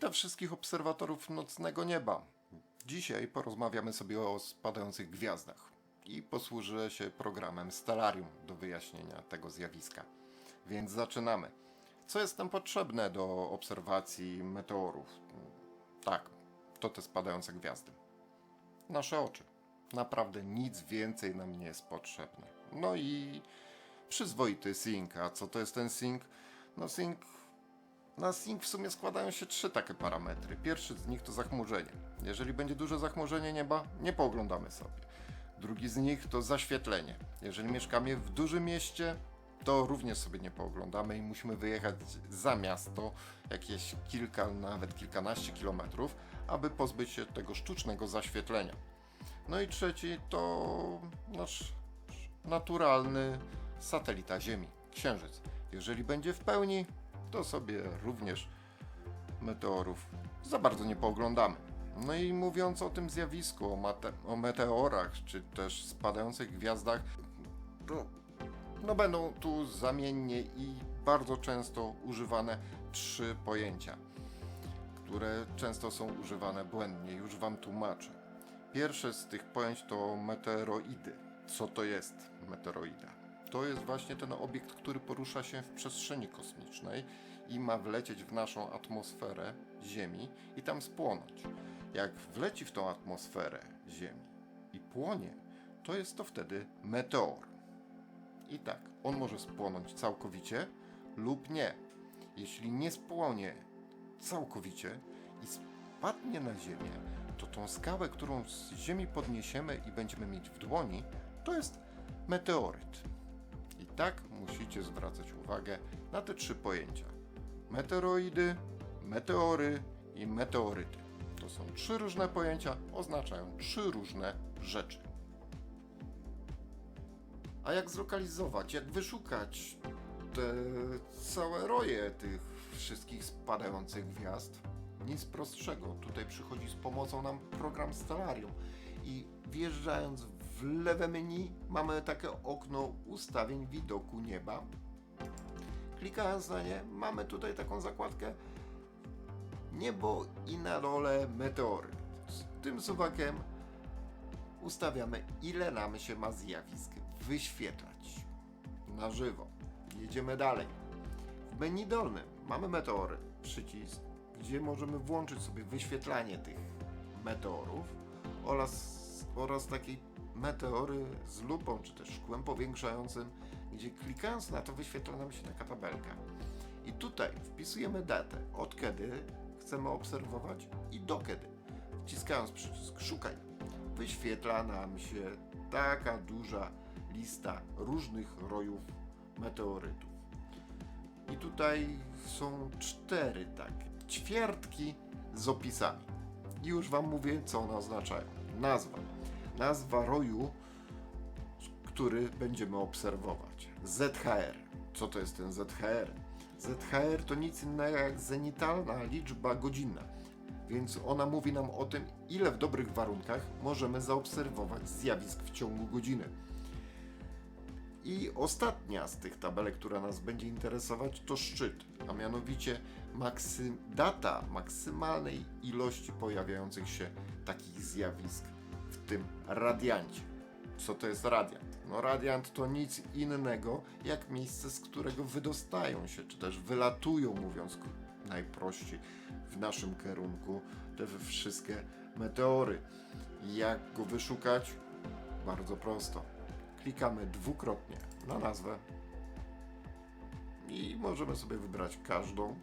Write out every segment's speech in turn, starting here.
Witam wszystkich obserwatorów nocnego nieba. Dzisiaj porozmawiamy sobie o spadających gwiazdach i posłużę się programem Stellarium do wyjaśnienia tego zjawiska. Więc zaczynamy. Co jest nam potrzebne do obserwacji meteorów? Tak, to te spadające gwiazdy. Nasze oczy. Naprawdę nic więcej nam nie jest potrzebne. No i przyzwoity sync. A co to jest ten sync? No sync na Sync w sumie składają się trzy takie parametry. Pierwszy z nich to zachmurzenie. Jeżeli będzie duże zachmurzenie nieba, nie pooglądamy sobie. Drugi z nich to zaświetlenie. Jeżeli mieszkamy w dużym mieście, to również sobie nie pooglądamy i musimy wyjechać za miasto jakieś kilka, nawet kilkanaście kilometrów, aby pozbyć się tego sztucznego zaświetlenia. No i trzeci to nasz naturalny satelita Ziemi, Księżyc. Jeżeli będzie w pełni, to sobie również meteorów za bardzo nie pooglądamy. No i mówiąc o tym zjawisku, o, o meteorach, czy też spadających gwiazdach, to no będą tu zamiennie i bardzo często używane trzy pojęcia, które często są używane błędnie. Już Wam tłumaczę. Pierwsze z tych pojęć to meteoroidy. Co to jest meteoroida? To jest właśnie ten obiekt, który porusza się w przestrzeni kosmicznej i ma wlecieć w naszą atmosferę Ziemi i tam spłonąć. Jak wleci w tą atmosferę Ziemi i płonie, to jest to wtedy meteor. I tak, on może spłonąć całkowicie lub nie. Jeśli nie spłonie całkowicie i spadnie na Ziemię, to tą skałę, którą z Ziemi podniesiemy i będziemy mieć w dłoni, to jest meteoryt. Tak musicie zwracać uwagę na te trzy pojęcia: meteoroidy, meteory i meteoryty. To są trzy różne pojęcia, oznaczają trzy różne rzeczy. A jak zlokalizować, jak wyszukać te całe roje tych wszystkich spadających gwiazd? Nic prostszego. Tutaj przychodzi z pomocą nam program Stellarium. I wjeżdżając w lewe menu mamy takie okno ustawień widoku nieba. Klikając na nie mamy tutaj taką zakładkę niebo i na dole meteory. Z tym suwakiem ustawiamy ile nam się ma zjawisk wyświetlać na żywo. Jedziemy dalej. W menu dolnym mamy meteory, przycisk, gdzie możemy włączyć sobie wyświetlanie tych meteorów oraz, oraz takiej meteory z lupą czy też szkłem powiększającym, gdzie klikając na to wyświetla nam się taka tabelka. I tutaj wpisujemy datę, od kiedy chcemy obserwować i do kiedy. Wciskając przycisk szukaj, wyświetla nam się taka duża lista różnych rojów meteorytów. I tutaj są cztery takie ćwiartki z opisami. I już Wam mówię, co one oznaczają. Nazwa. Nazwa roju, który będziemy obserwować. ZHR. Co to jest ten ZHR? ZHR to nic innego jak zenitalna liczba godzinna. Więc ona mówi nam o tym, ile w dobrych warunkach możemy zaobserwować zjawisk w ciągu godziny. I ostatnia z tych tabelek, która nas będzie interesować, to szczyt, a mianowicie maksy, data maksymalnej ilości pojawiających się takich zjawisk w tym radiancie. Co to jest radiant? No radiant to nic innego jak miejsce, z którego wydostają się, czy też wylatują, mówiąc najprościej, w naszym kierunku te wszystkie meteory. Jak go wyszukać? Bardzo prosto klikamy dwukrotnie na nazwę i możemy sobie wybrać każdą.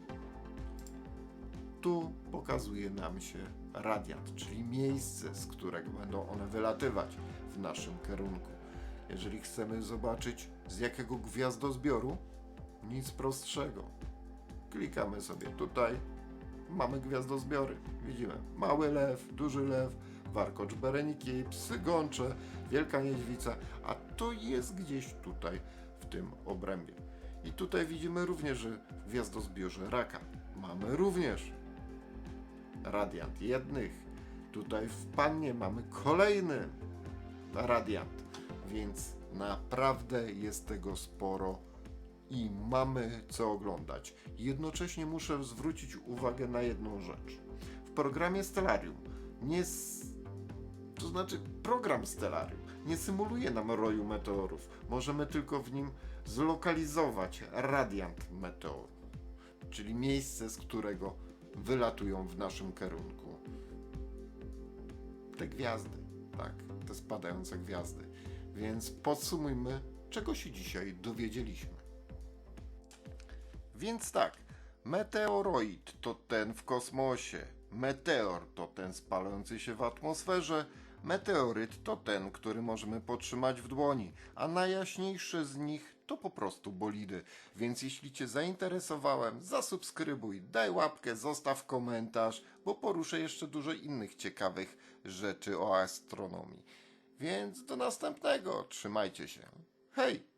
Tu pokazuje nam się radiant, czyli miejsce, z którego będą one wylatywać w naszym kierunku. Jeżeli chcemy zobaczyć z jakiego gwiazdozbioru, nic prostszego. Klikamy sobie tutaj, mamy gwiazdozbiory. Widzimy mały lew, duży lew, warkocz bereniki, psy gącze, wielka niedźwica, a to jest gdzieś tutaj w tym obrębie. I tutaj widzimy również, że w gwiazdozbiorze raka mamy również radiant jednych. Tutaj w pannie mamy kolejny radiant, więc naprawdę jest tego sporo i mamy co oglądać. Jednocześnie muszę zwrócić uwagę na jedną rzecz. W programie Stellarium nie. To znaczy, program Stellarium nie symuluje nam roju meteorów. Możemy tylko w nim zlokalizować radiant meteoru, czyli miejsce, z którego wylatują w naszym kierunku te gwiazdy, tak, te spadające gwiazdy. Więc podsumujmy, czego się dzisiaj dowiedzieliśmy. Więc tak, meteoroid to ten w kosmosie, meteor to ten spalający się w atmosferze, meteoryt to ten, który możemy potrzymać w dłoni, a najjaśniejsze z nich to po prostu bolidy. Więc jeśli Cię zainteresowałem, zasubskrybuj, daj łapkę, zostaw komentarz, bo poruszę jeszcze dużo innych ciekawych rzeczy o astronomii. Więc do następnego, trzymajcie się. Hej!